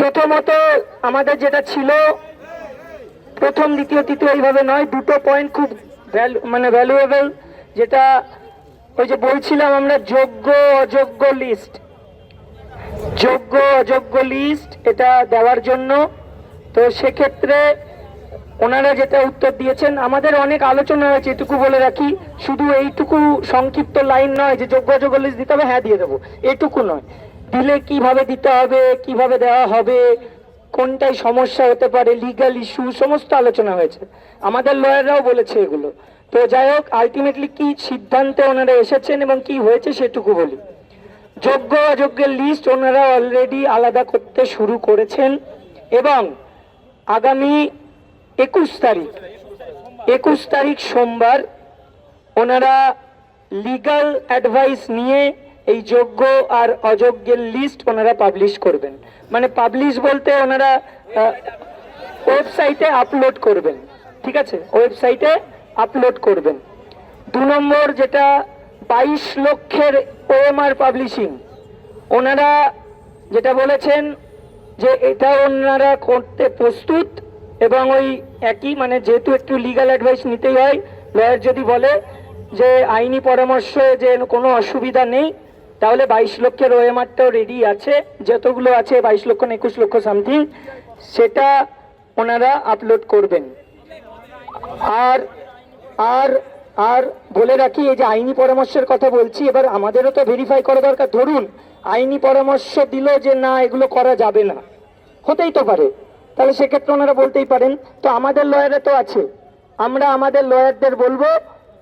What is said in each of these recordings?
প্রথমত আমাদের যেটা ছিল, প্রথম, দ্বিতীয়, তৃতীয় এইভাবে নয়, দুটো পয়েন্ট খুব মানে ভ্যালুয়েবল যেটা ওই যে বলছিলাম আমরা যোগ্য, অযোগ্য লিস্ট যোগ্য, অযোগ্য লিস্ট এটা দেওয়ার জন্য। তো সেক্ষেত্রে ওনারা যেটা উত্তর দিয়েছেন, আমাদের অনেক আলোচনা হয়েছে, এটুকু বলে রাখি। শুধু এইটুকু সংক্ষিপ্ত লাইন নয় যে যোগ্য, অযোগ্য লিস্ট দিতে হবে হ্যাঁ দিয়ে দেবো। এটুকু নয়। দিলে কীভাবে দিতে হবে, কীভাবে দেওয়া হবে, কোনটাই সমস্যা হতে পারে লিগাল ইস্যু সমস্ত আলোচনা হয়েছে। আমাদের লয়াররাও বলেছে এগুলো। তো যাই হোক আলটিমেটলি কি সিদ্ধান্তে ওনারা এসেছেন এবং কি হয়েছে সেটুকু বলি। যোগ্য অযোগ্যের লিস্ট ওনারা অলরেডি আলাদা করতে শুরু করেছেন এবং আগামী একুশ তারিখ একুশ তারিখ সোমবার ওনারা লিগ্যাল অ্যাডভাইস নিয়ে এই যোগ্য আর অযোগ্যের লিস্ট ওনারা পাবলিশ করবেন। মানে পাবলিশ বলতে ওনারা ওয়েবসাইটে আপলোড করবেন। ঠিক আছে? ওয়েবসাইটে আপলোড করবেন। দু নম্বর যেটা, বাইশ লক্ষের ওএমআর পাবলিশিং ওনারা যেটা বলেছেন যে এটা ওনারা করতে প্রস্তুত এবং ওই একই মানে যেহেতু একটু লিগ্যাল অ্যাডভাইস নিতেই হয় লয়ার যদি বলে যে আইনি পরামর্শ যে কোনো অসুবিধা নেই তাহলে বাইশ লক্ষের ওএমআরটাও রেডি আছে, যতগুলো আছে বাইশ লক্ষ না একুশ লক্ষ সামথিং সেটা ওনারা আপলোড করবেন। আর আর আর বলে রাখি, এই যে আইনি পরামর্শের কথা বলছি, এবার আমাদেরও তো ভেরিফাই করা দরকার। ধরুন, আইনি পরামর্শ দিল যে না, এগুলো করা যাবে না। হতেই তো পারে। তাহলে সেক্ষেত্রে ওনারা বলতেই পারেন। তো আমাদের লয়ারে তো আছে। আমরা আমাদের লয়ারদের বলব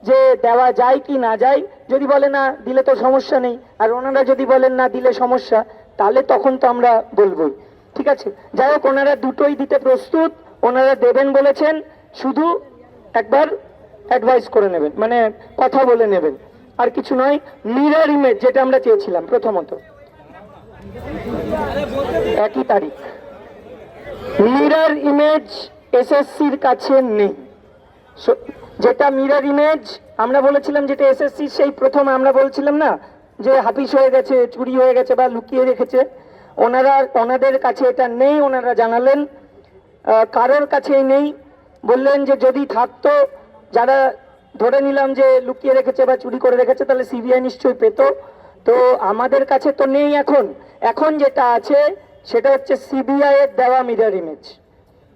যে দেওয়া যায় কি না যায়, যদি বলে না, দিলে তো সমস্যা নেই। আর ওনারা যদি বলেন না, দিলে সমস্যা, তাহলে তখন তো আমরা বলবোই। ঠিক আছে? যাই হোক, ওনারা দুটোই দিতে প্রস্তুত। ওনারা দেবেন বলেছেন, শুধু একবার অ্যাডভাইস করে নেবেন মানে কথা বলে নেবেন। আর কিছু নয় মিরর ইমেজ যেটা আমরা চেয়েছিলাম প্রথমত। একই তারিখ। মিরার ইমেজ এসএসসির কাছে নেই। যেটা মিরর ইমেজ আমরা বলেছিলাম যেটা এসএসসি সেই প্রথম আমরা বলছিলাম না, যে হাফিস হয়ে গেছে, চুরি হয়ে গেছে বা লুকিয়ে রেখেছে। ওনারা, ওনাদের কাছে এটা নেই, ওনারা জানালেন। কারোর কাছেই নেই। বললেন যে যদি থাকতো, যারা ধরে নিলাম যে লুকিয়ে রেখেছে বা চুরি করে রেখেছে, তাহলে সিবিআই নিশ্চয়ই পেত। তো আমাদের কাছে তো নেই এখন। এখন যেটা আছে, সেটা হচ্ছে সিবিআই এর দেওয়া মিরর ইমেজ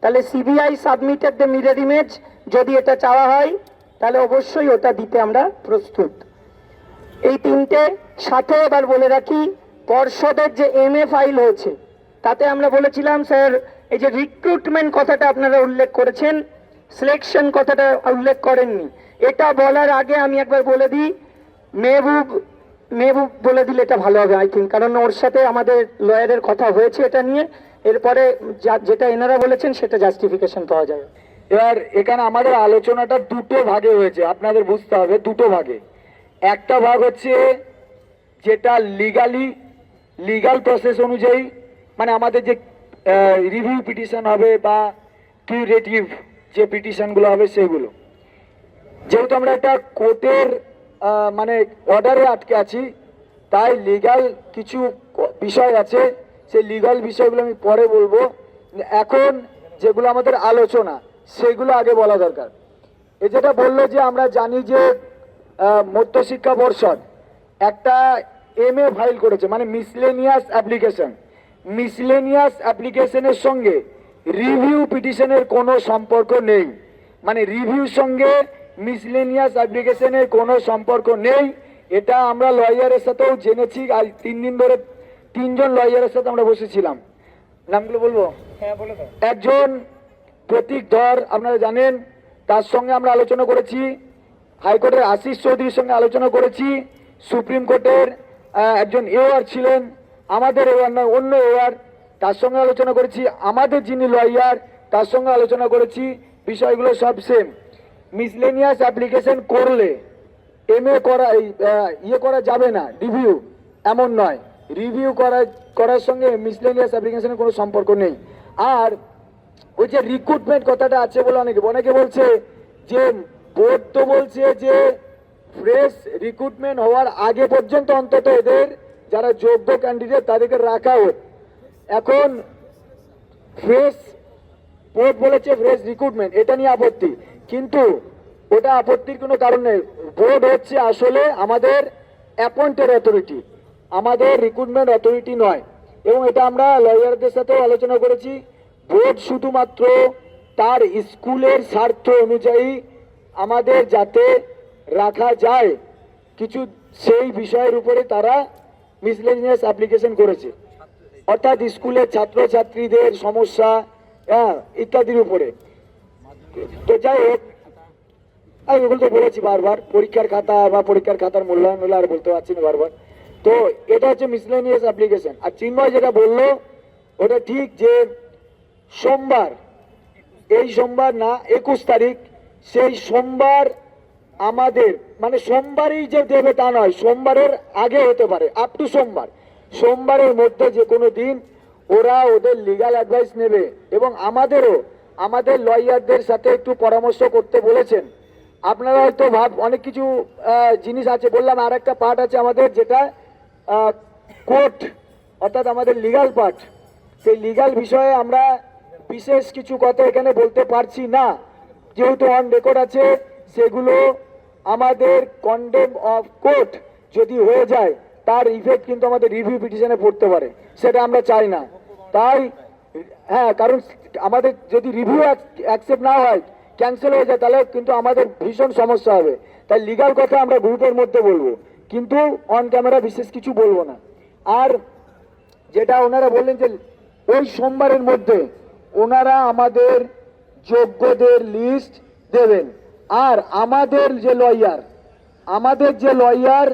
তাহলে CBI submitted the mirror image যদি এটা চাওয়া হয়, তাহলে অবশ্যই ওটা দিতে আমরা প্রস্তুত। এই তিনটে সাথে এবার বলে রাখি, পর্ষদের যে এম এ ফাইল হয়েছে, তাতে আমরা বলেছিলাম, স্যার, এই যে রিক্রুটমেন্ট কথাটা আপনারা উল্লেখ করেছেন সিলেকশন কথাটা উল্লেখ করেননি। এটা বলার আগে আমি একবার বলে দিই, মেহবুব মেহবুব বলে দিলে এটা ভালো হবে আই থিঙ্ক কারণ ওর সাথে আমাদের লয়ারের কথা হয়েছে এটা নিয়ে। এরপরে যেটা এনারা বলেছেন, সেটা জাস্টিফিকেশন পাওয়া যাবে। এবার এখানে আমাদের আলোচনাটা দুটো ভাগে হয়েছে, আপনাদের বুঝতে হবে দুটো ভাগে। একটা ভাগ হচ্ছে যেটা লিগালি লিগাল প্রসেস অনুযায়ী মানে আমাদের যে রিভিউ পিটিশন হবে বা কিউরেটিভ যে পিটিশনগুলো হবে সেগুলো। যেহেতু আমরা একটা কোর্টের মানে অর্ডারে আটকে আছি, তাই লিগাল কিছু বিষয় আছে, সেই লিগাল বিষয়গুলো আমি পরে বলব। এখন যেগুলো আমাদের আলোচনা সেগুলো আগে বলা দরকার। এ যেটা বলল যে আমরা জানি যে মধ্যশিক্ষা পর্ষদ একটা এম এ ফাইল করেছে মানে মিসলেনিয়াস অ্যাপ্লিকেশন মিসলেনিয়াস অ্যাপ্লিকেশনের সঙ্গে রিভিউ পিটিশনের কোনো সম্পর্ক নেই। মানে রিভিউর সঙ্গে মিসলেনিয়াস অ্যাপ্লিকেশনের কোনো সম্পর্ক নেই। এটা আমরা লয়ারের সাথেও জেনেছি আজ তিন দিন ধরে তিনজন লয়ারের সাথে আমরা বসেছিলাম। নামগুলো বলব? হ্যাঁ বলে একজন প্রতীক ধর, আপনারা জানেন, তার সঙ্গে আমরা আলোচনা করেছি, হাইকোর্টের আশিস চৌধুরীর সঙ্গে আলোচনা করেছি, সুপ্রিম কোর্টের একজন এওয়ার ছিলেন, আমাদের এওয়ার নয়, অন্য এওয়ার তার সঙ্গে আলোচনা করেছি, আমাদের যিনি লয়ার, তার সঙ্গে আলোচনা করেছি, বিষয়গুলো সব সেম মিসলেনিয়াস অ্যাপ্লিকেশন করলে এম এ করা ইয়ে করা যাবে না রিভিউ এমন নয়। রিভিউ করা, করার সঙ্গে মিসলেনিয়াস অ্যাপ্লিকেশনের কোনো সম্পর্ক নেই। আর ওই যে রিক্রুটমেন্ট কথাটা আছে বলে অনেকে অনেকে বলছে যে বোর্ড তো বলছে যে ফ্রেশ রিক্রুটমেন্ট হওয়ার আগে পর্যন্ত অন্তত এদের যারা যোগ্য ক্যান্ডিডেট তাদেরকে রাখা হোক। এখন ফ্রেশ বোর্ড বলেছে ফ্রেশ রিক্রুটমেন্ট এটা নিয়ে আপত্তি। কিন্তু ওটা আপত্তির কোনো কারণ নেই। বোর্ড হচ্ছে আসলে আমাদের অ্যাপয়েন্টেড অথরিটি আমাদের রিক্রুটমেন্ট অথরিটি নয়। এবং এটা আমরা লয়ারদের সাথেও আলোচনা করেছি। বোর্ড শুধুমাত্র তার স্কুলের স্বার্থ অনুযায়ী আমাদের যাতে রাখা যায়, কিছু সেই বিষয়ের উপরে তারা মিসলেনিয়াস অ্যাপ্লিকেশন করেছে। অর্থাৎ স্কুলের ছাত্রছাত্রীদের সমস্যা হ্যাঁ ইত্যাদির উপরে। তো যাই হোক, আমি ওগুলো তো বলেছি বারবার, পরীক্ষার খাতা বা পরীক্ষার খাতার মূল্যায়ন হলে আর বলতে পারছি না বারবার। তো এটা হচ্ছে মিসলেনিয়াস অ্যাপ্লিকেশন আর চিন্ময় যেটা বলল, ওটা ঠিক যে সোমবার, এই সোমবার না, একুশ তারিখ, সেই সোমবার আমাদের মানে সোমবারই যে দেবে তা নয়, সোমবারের আগে হতে পারে আপ টু সোমবার। সোমবারের মধ্যে যে কোনো দিন ওরা ওদের লিগাল অ্যাডভাইস নেবে এবং আমাদেরও, আমাদের লয়ারদের সাথে একটু পরামর্শ করতে বলেছেন। আপনারা হয়তো ভাব, অনেক কিছু জিনিস আছে, বললাম আর একটা পার্ট আছে আমাদের, যেটা কোর্ট অর্থাৎ আমাদের লিগাল পার্ট সেই লিগাল বিষয়ে আমরা বিশেষ কিছু কথা এখানে বলতে পারছি না। যেহেতু অন রেকর্ড আছে, সেগুলো আমাদের কন্ডেম অফ কোর্ট যদি হয়ে যায়, তার ইফেক্ট কিন্তু আমাদের রিভিউ পিটিশনে পড়তে পারে। সেটা আমরা চাই না। তাই হ্যাঁ কারণ আমাদের যদি রিভিউ অ্যাকসেপ্ট না হয় ক্যান্সেল হয়ে যায়, তাহলে কিন্তু আমাদের ভীষণ সমস্যা হবে। তাই লিগাল কথা আমরা গ্রুপের মধ্যে বলব। কিন্তু অন ক্যামেরা বিশেষ কিছু বলব না। আর যেটা ওনারা বললেন যে, ওই সোমবারের মধ্যে ওনারা আমাদের যোগ্যদের লিস্ট দেবেন। আর আমাদের যে লয়ার আমাদের যে লয়ার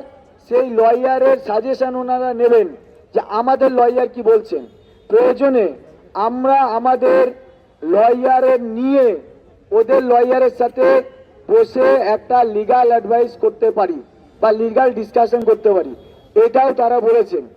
সেই লয়ারের সাজেশন ওনারা নেবেন যে আমাদের লয়ার কি বলছেন। প্রয়োজনে আমরা আমাদের লয়ারের নিয়ে ওদের লয়ারের সাথে বসে একটা লিগাল অ্যাডভাইস করতে পারি বা লিগাল ডিসকাশন করতে পারি। এটাও তারা বলেছেন।